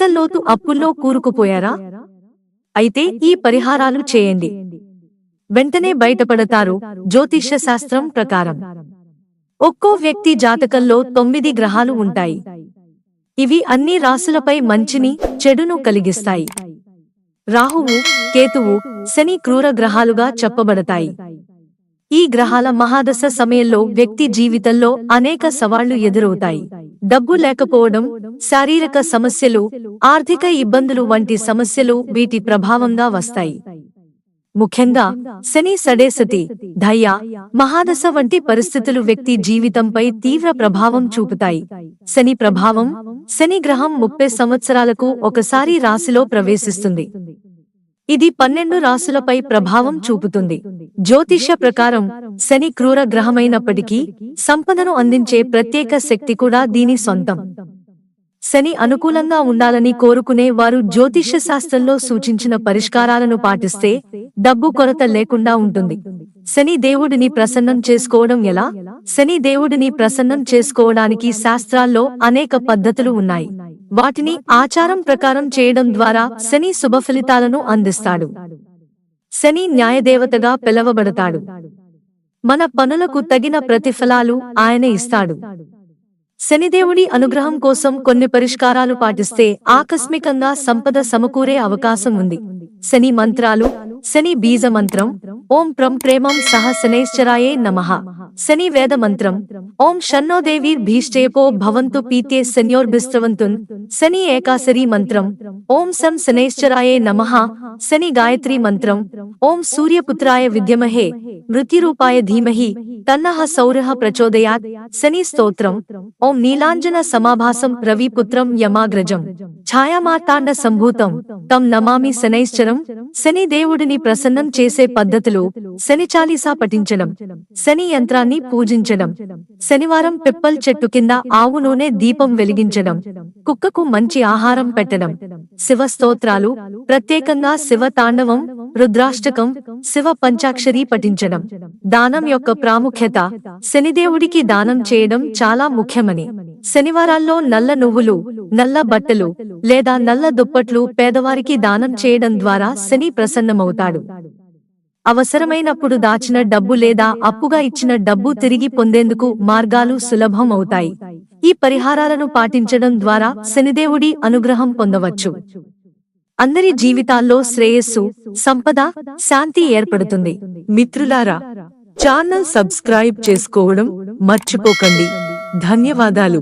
పీకల్లోతు అప్పుల్లో కూరుకుపోయారా? అయితే ఈ పరిహారాలు చేయండి. వెంటనే బయటపడతారు జ్యోతిష్య శాస్త్రం ప్రకారం. ఒక్కో వ్యక్తి జాతకంలో తొమ్మిది గ్రహాలు ఉంటాయి. ఇవి అన్ని రాసులపై మంచిని చెడును కలిగిస్తాయి. రాహువు కేతువు శని క్రూర గ్రహాలుగా చెప్పబడతాయి. ఈ గ్రహాల మహాదశ సమయంలో వ్యక్తి జీవితంలో అనేక సవాళ్ళు ఎదురవుతాయి. డబ్బు లేకపోవడం శారీరక సమస్యలు ఆర్థిక ఇబ్బందులు వంటి సమస్యలు వీటి ప్రభావంగా వస్తాయి. ముఖ్యంగా శని సడేసతి దయ మహాదశ వంటి పరిస్థితులు వ్యక్తి జీవితంపై తీవ్ర ప్రభావం చూపుతాయి. శని ప్రభావం శని గ్రహం ముప్పై సంవత్సరాలకు ఒకసారి రాశిలో ప్రవేశిస్తుంది. ఇది పన్నెండు రాసులపై ప్రభావం చూపుతుంది. జ్యోతిష్య ప్రకారం శని క్రూర గ్రహమైనప్పటికీ సంపదను అందించే ప్రత్యేక శక్తి కూడా దీని సొంతం. శని అనుకూలంగా ఉండాలని కోరుకునే వారు జ్యోతిష్య శాస్త్రంలో సూచించిన పరిష్కారాలను పాటిస్తే డబ్బు కొరత లేకుండా ఉంటుంది. శని దేవుడిని ప్రసన్నం చేసుకోవడం ఎలా? శని దేవుడిని ప్రసన్నం చేసుకోవడానికి శాస్త్రాల్లో అనేక పద్ధతులు ఉన్నాయి. వాటిని ఆచారం ప్రకారం చేయడం ద్వారా శని శుభ ఫలితాలను అందిస్తాడు. శని న్యాయదేవతగా పిలవబడతాడు. మన పనులకు తగిన ప్రతిఫలాలు ఆయన ఇస్తాడు. శనిదేవుడి అనుగ్రహం కోసం కొన్ని పరిష్కారాలు పాటిస్తే ఆకస్మికంగా సంపద సమకూరే అవకాశం ఉంది. శని మంత్రాలు శని బీజ మంత్రం ఓం ప్రం ప్రేమం సహ శనేశ్వరాయే నమః. శని వేద మంత్రం. ఓం షన్నోదేవి భీష్టేపో భవంతు పీతే శన్యోర్భిస్త్రవంతున్ శని ఏకాశరీ మంత్రం. ఓం సం శనైశ్చరాయే నమ. శని గాయత్రి మంత్రం. ఓం సూర్యపుత్రాయ విద్యమహే. మృత్యురూపాయ ధీమహి. తన్నహ సౌరః ప్రచోదయాత్. శని స్తోత్రం. ఓం నీలాంజన సమాభాసం రవిపుత్రం యమాగ్రజం. ఛాయామాతాండ సంభూతం. తం నమామి శనైశ్చరం శని దేవుడిని ప్రసన్నం చేసే పద్ధతులు. శని చాలీసా పఠించడం. శని యంత్రాన్ని యంత్రాన్ని పూజించడం. శనివారం పిప్పల్ చెట్టు కింద ఆవు నూనె దీపం వెలిగించడం. కుక్కకు మంచి ఆహారం పెట్టడం. శివ స్తోత్రాలు ప్రత్యేకంగా శివ తాండవం రుద్రాష్టకం శివ పంచాక్షరి పఠించడం. దానం యొక్క ప్రాముఖ్యత శనిదేవుడికి దానం చేయడం చాలా ముఖ్యమని. శనివారాల్లో నల్ల నువ్వులు నల్ల బట్టలు లేదా నల్ల దుప్పట్లు పేదవారికి దానం చేయడం ద్వారా శని ప్రసన్నమవుతాడు. అవసరమైనప్పుడు దాచిన డబ్బు లేదా అప్పుగా ఇచ్చిన డబ్బు తిరిగి పొందేందుకు మార్గాలు సులభం అవుతాయి. ఈ పరిహారాలను పాటించడం ద్వారా శనిదేవుడి అనుగ్రహం పొందవచ్చు. అందరి జీవితాల్లో శ్రేయస్సు సంపద శాంతి ఏర్పడుతుంది. మిత్రులారా ఛానల్ సబ్స్క్రైబ్ చేసుకోవడం మర్చిపోకండి. ధన్యవాదాలు.